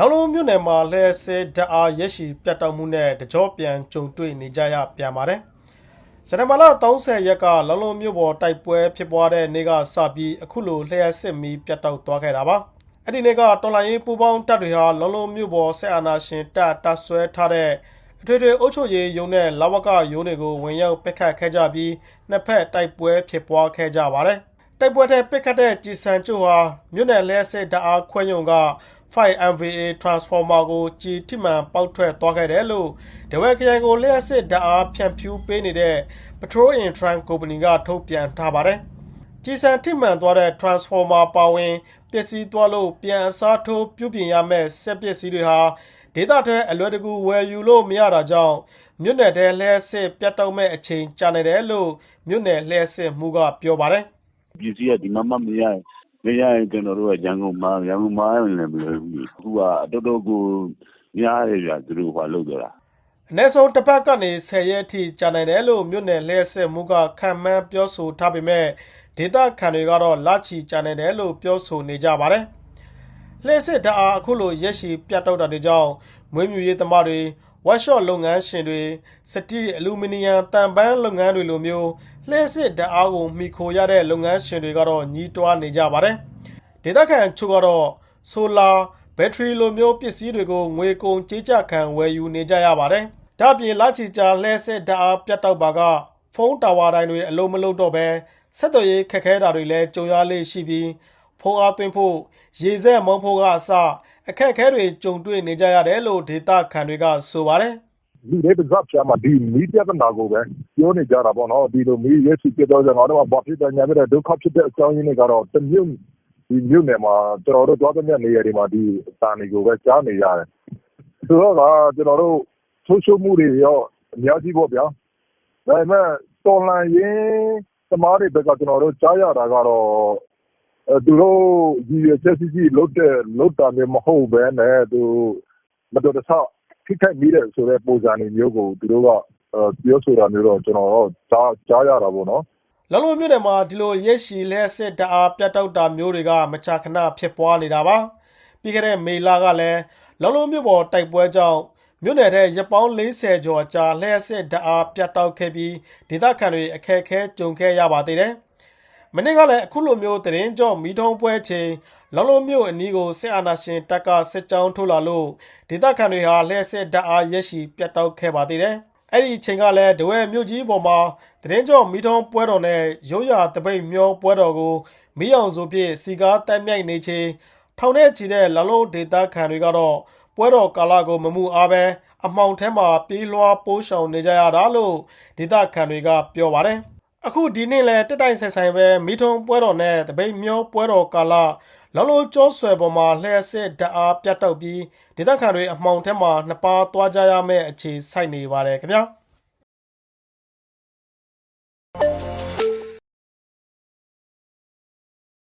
လောင်လုံးမြို့နယ်မှာလဲဆဲဓာတ်အားရက်ရှိပြတ်တောက်မှုနဲ့တကြောပြန်ကြုံတွေ့နေကြရပြန်ပါတယ်။စက်တဘာလ30ရက်ကလောင်လုံးမြို့ပေါ်တိုက်ပွဲဖြစ်ပွားတဲ့နေ့ကစပြီးအခုလိုလျှက်စစ်မီပြတ်တောက်သွားခဲ့တာပါ။အဲ့ဒီနေ့ကတော်လိုင်းရေးပူပေါင်းတပ်တွေဟာလောင်လုံးမြို့ပေါ်ဆက်အာနာရှင်တပ်တပ်ဆွဲထားတဲ့အထွေထွေအုပ်ချုပ်ရေးယုံနဲ့လဝကယုံတွေကိုဝင်ရောက်ပစ်ခတ်ခဲ့ကြပြီးနှစ်ဖက်တိုက်ပွဲဖြစ်ပွားခဲ့ကြပါတယ်။တိုက်ပွဲတဲ့ပစ်ခတ်တဲ့ကြည်စံကျို့ဟာမြို့နယ်လဲစစ်ဓာတ်အားခွဲယုံက 5MVA transformer ကိုကြည်ထိမှန်ပေါက်ထွက်သွားခဲ့တယ်လို့ဒဝဲခရိုင်ကိုလျှက်စစ်ဓာတ်အားဖြန့်ဖြူးပေးနေတဲ့ Petrol in Trans Company ကထုတ်ပြန်ထားပါတယ်။ကြည်စံထိမှန်သွားတဲ့ transformer ပါဝင်ပစ္စည်းသွားလို့ပြန်အစားထိုးပြုပြင်ရမယ့်စက်ပစ္စည်းတွေဟာဒေတာထဲအလွယ်တကူဝယ်ယူလို့မရတာကြောင့်မြို့နယ်ထဲလျှက်စစ်ပြတ်တောက်မဲ့အချိန်ကြာနေတယ်လို့မြို့နယ်လျှက်စစ်မှုကပြောပါတယ်။ပစ္စည်းကဒီမှာမှမရရင် မရရင်ကျွန်တော်တို့ကရန်ကုန်မှာရန်ကုန်မှာလည်းမလွယ်ဘူးအခုကတော်တော်ကိုများတယ်ဗျသူတို့ဟိုလုပ်ကြတာအနည်းဆုံးတစ်ပတ်ကနေ10ရက်အထိကြာနိုင်တယ်လို့မြို့နယ်လျှက်စစ်မှုကခံမှန်းပြောဆိုထားပေမဲ့ဒေသခံတွေကတော့လချီကြာနိုင်တယ်လို့ပြောဆိုနေကြပါတယ်။လျှက်စစ်ဓာတ်အားအခုလိုရက်ရှည်ပြတ်တောက်တာတွေကြောင့်မွေးမြူရေးသမားတွေဝက်ရှော့လုပ်ငန်းရှင်တွေစတီအလူမီနီယံတံပန်းလုပ်ငန်းတွေလိုမျိုးလျှက်စစ်ဓာတ်အားကိုမှီခိုရတဲ့လုပ်ငန်းရှင်တွေကတော့ညီးတွားနေကြပါတယ်။ဒေသခံချို့ကတော့ဆိုလာဘက်ထရီလိုမျိုးပစ္စည်းတွေကိုငွေကုန်ကြေးကျခံဝယ်ယူနေကြရပါတယ်။ဒါ့အပြင်လချီကြာလှဲစစ်ဓာတ်အားပြတ်တောက်ပါကဖုန်းတာဝါတိုင်းတွေအလုံးမလုံးတော့ပဲဆက်သွယ်ရေးခက်ခဲတာတွေလည်းကြုံရလေရှိပြီးဖုန်းအားသွင်းဖို့ရေစက်မုံဖို့ကအစ အခက်အခဲတွေကြုံတွေ့နေကြရတယ်လို့ဒေသခံတွေကဆိုပါတယ်ဒီလေးတစ်စပ်ချာမှာဒီမီးပြဿနာကိုပဲပြောနေကြတာပေါ့နော်ဒီလိုမီးရဲစုပြတော့ကျွန်တော်တို့ကဘာဖြစ်တယ်ညာပြတဲ့ဒုက္ခဖြစ်တဲ့အကြောင်းရင်းတွေကတော့တမျိုးဒီမျိုးနယ်မှာကျွန်တော်တို့သွားတဲ့နေရာတွေမှာဒီအတန်တွေကိုပဲကြားနေရတယ်ဆိုတော့ကကျွန်တော်တို့ဆိုးဆိုးမှုတွေရောအများကြီးပေါ့ဗျာဒါပေမဲ့တော်လန်ရင်သမားတွေဘက်ကကျွန်တော်တို့ကြားရတာကတော့အဲ သူတို့ဒီချက်စီစီလုတ်တဲ့လုတ်တာမျိုးမဟုတ်ဘဲနဲ့သူမတော်တဆထိခိုက်မိတဲ့ဆိုတဲ့ပုံစံတွေမျိုးကိုသူတို့ကပြောဆိုတာမျိုးတော့ကျွန်တော်တော့ကြားကြားရတာပေါ့နော်။လော်လုံးမြို့နယ်မှာဒီလိုရက်ရှည်လဲစစ်ဓာတ်အားပြတ်တောက်တာမျိုးတွေကမကြာခဏဖြစ်ပွားနေတာပါ။ပြီးခဲ့တဲ့မေလကလည်းလော်လုံးမြို့ပေါ်တိုက်ပွဲကြောင့်မြို့နယ်ထဲရပောင်း40ကျော်ကြာလှည့်စစ်ဓာတ်အားပြတ်တောက်ခဲ့ပြီးဒေသခံတွေအခက်အခဲကြုံခဲ့ရပါသေးတယ်။ မနေ့ကလည်းအခုလိုမျိုးတရင်ကြော့မီထုံပွဲချိန်လော်လုံးမြို့အနီးကိုစစ်အာဏာရှင်တပ်ကစစ်ကြောင်းထုတ်လာလို့ဒေသခံတွေဟာလှည့်စစ်ဓာတ်အားရက်ရှည်ပြတ်တောက်ခဲ့ပါသေးတယ်။အဲ့ဒီချိန်ကလည်းဒဝဲမြို့ကြီးပေါ်မှာတရင်ကျော်မီထုံပွဲတော်နဲ့ရိုးရာတပိတ်မျောပွဲတော်ကိုမီးအောင်စုဖြင့်စီကားတက်မြိုက်နေချိန်ထောင်ထဲချီတဲ့လော်လုံးဒေသခံတွေကတော့ပွဲတော်ကာလကိုမမှုအားပဲအမှောင်ထဲမှာပြေးလွှားပိုးရှောင်နေကြရတာလို့ဒေသခံတွေကပြောပါတယ်။ အခုဒီနေ့လဲတက်တိုင်ဆိုင်ဆိုင်ပဲမီထုံပွဲတော်နဲ့တပိတ်မျောပွဲတော်ကာလလော်လုံးကျောဆွဲပေါ်မှာလှည့်စစ်ဓာတ်အားပြတ်တောက်ပြီးဒေသခံတွေအမှောင်ထဲမှာနှစ်ပါးသွားကြရမယ့်အခြေစိုက်နေပါတယ်ခင်ဗျာ။